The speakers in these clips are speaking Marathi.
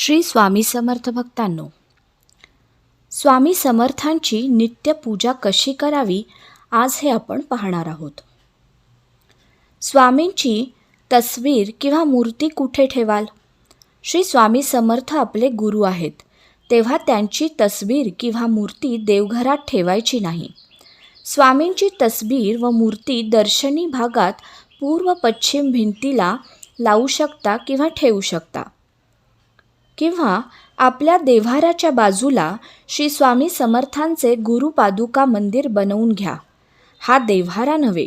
श्री स्वामी समर्थ भक्तांनो स्वामी समर्थांची नित्य पूजा कशी करावी आज हे आपण पाहणार आहोत. स्वामींची तस्वीर किंवा मूर्ती कुठे ठेवाल? श्री स्वामी समर्थ आपले गुरु आहेत तेव्हा त्यांची तस्वीर किंवा मूर्ती देवघरात ठेवायची नाही. स्वामींची तस्वीर व मूर्ती दर्शनी भागात पूर्व पश्चिम भिंतीला लावू शकता किंवा ठेवू शकता. किंवा आपल्या देव्हाराच्या बाजूला श्री स्वामी समर्थांचे गुरुपादुका मंदिर बनवून घ्या. हा देव्हारा नव्हे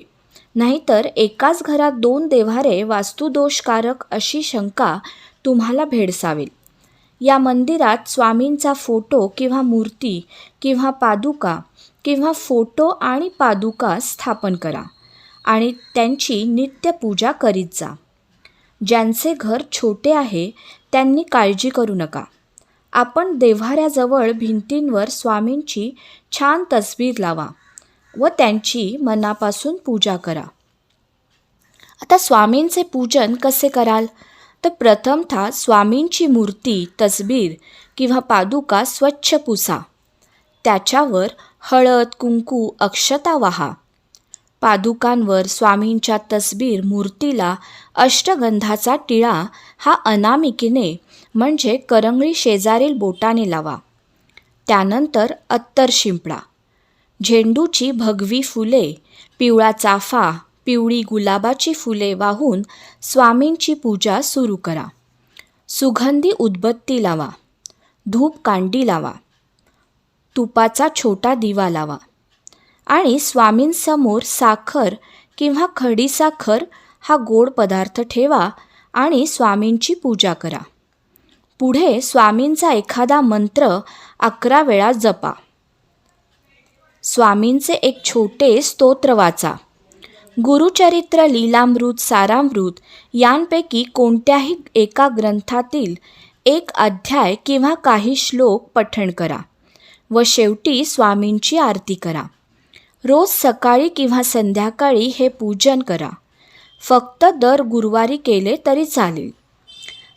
नाहीतर एकाच घरात दोन देव्हारे वास्तुदोषकारक अशी शंका तुम्हाला भेडसावेल. या मंदिरात स्वामींचा फोटो किंवा मूर्ती किंवा पादुका किंवा फोटो आणि पादुका स्थापन करा आणि त्यांची नित्यपूजा करीत जा. ज्यांचे घर छोटे आहे त्यांनी काळजी करू नका. आपण देव्हाऱ्याजवळ भिंतींवर स्वामींची छान तस्वीर लावा व त्यांची मनापासून पूजा करा. आता स्वामींचे पूजन कसे कराल? तर प्रथमतः स्वामींची मूर्ती तस्बीर किंवा पादुका स्वच्छ पुसा. त्याच्यावर हळद कुंकू अक्षता वाहा. पादुकांवर स्वामींच्या तस्बीर मूर्तीला अष्टगंधाचा टिळा हा अनामिकीने म्हणजे करंगळी शेजारील बोटाने लावा. त्यानंतर अत्तर शिंपडा. झेंडूची भगवी फुले पिवळा चाफा पिवळी गुलाबाची फुले वाहून स्वामींची पूजा सुरू करा. सुगंधी उदबत्ती लावा. धूप कांडी लावा. तुपाचा छोटा दिवा लावा. आणि स्वामींसमोर साखर किंवा खडीसाखर हा गोड पदार्थ ठेवा आणि स्वामींची पूजा करा. पुढे स्वामींचा एखादा मंत्र अकरा वेळा जपा. स्वामींचे एक छोटे स्तोत्र वाचा. गुरुचरित्र लीलामृत सारामृत यांपैकी कोणत्याही एका ग्रंथातील एक अध्याय किंवा काही श्लोक पठण करा व शेवटी स्वामींची आरती करा. रोज सकाळी किंवा संध्याकाळी हे पूजन करा. फक्त दर गुरुवारी केले तरी चालेल.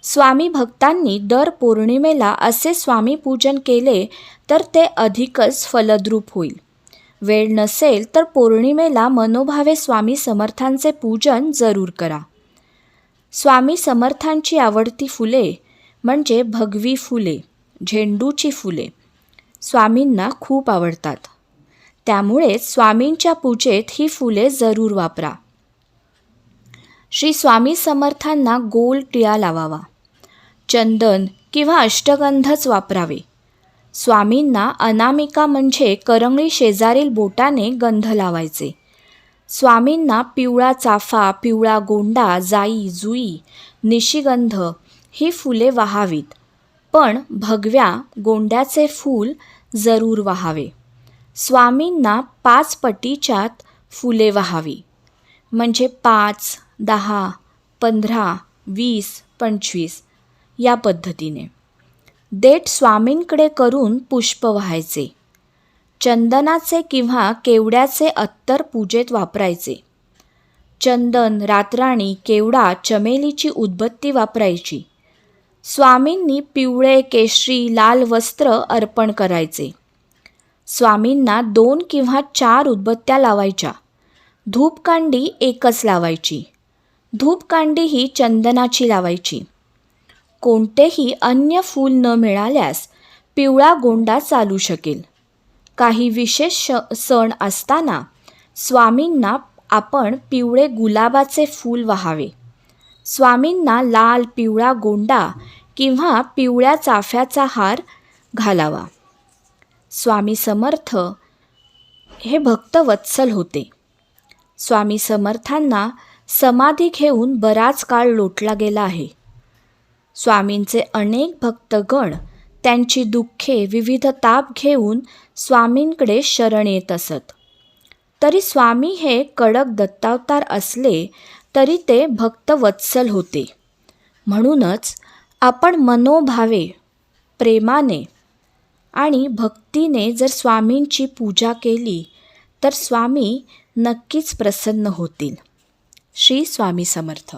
स्वामी भक्तांनी दर पौर्णिमेला असे स्वामी पूजन केले तर ते अधिकच फलद्रूप होईल. वेळ नसेल तर पौर्णिमेला मनोभावे स्वामी समर्थांचे पूजन जरूर करा. स्वामी समर्थांची आवडती फुले म्हणजे भगवी फुले झेंडूची फुले. स्वामींना खूप आवडतात. त्यामुळे स्वामींच्या पूजेत ही फुले जरूर वापरा. श्री स्वामी समर्थांना गोल टिळा लावावा. चंदन किंवा अष्टगंधच वापरावे. स्वामींना अनामिका म्हणजे करंगळी शेजारील बोटाने गंध लावायचे. स्वामींना पिवळा चाफा पिवळा गोंडा जाई जुई निशिगंध ही फुले वाहावीत. पण भगव्या गोंड्याचे फूल जरूर वाहावे. स्वामींना पाच पटीच्यात फुले वाहावी. म्हणजे पाच दहा पंधरा वीस पंचवीस या पद्धतीने. देठ स्वामींकडे करून पुष्प व्हायचे. चंदनाचे किंवा केवड्याचे अत्तर पूजेत वापरायचे. चंदन रातराणी केवडा चमेलीची उदबत्ती वापरायची. स्वामींनी पिवळे केशरी लाल वस्त्र अर्पण करायचे. स्वामींना दोन किंवा चार उदबत्त्या लावायच्या. धूपकांडी एकच लावायची. धूपकांडी ही चंदनाची लावायची. कोणतेही अन्य फूल न मिळाल्यास पिवळा गोंडा चालू शकेल. काही विशेष श सण असताना स्वामींना आपण पिवळे गुलाबाचे फूल वाहावे. स्वामींना लाल पिवळा गोंडा किंवा पिवळ्या चाफ्याचा हार घालावा. स्वामी समर्थ हे भक्तवत्सल होते. स्वामी समर्थांना समाधी घेऊन बराच काळ लोटला गेला आहे. स्वामींचे अनेक भक्तगण त्यांची दुःखे विविध ताप घेऊन स्वामींकडे शरण येत असत. तरी स्वामी हे कडक दत्तावतार असले तरी ते भक्तवत्सल होते. म्हणूनच आपण मनोभावे प्रेमाने आणि भक्तीने जर स्वामींची पूजा केली तर स्वामी नक्कीच प्रसन्न होतील. श्री स्वामी समर्थ.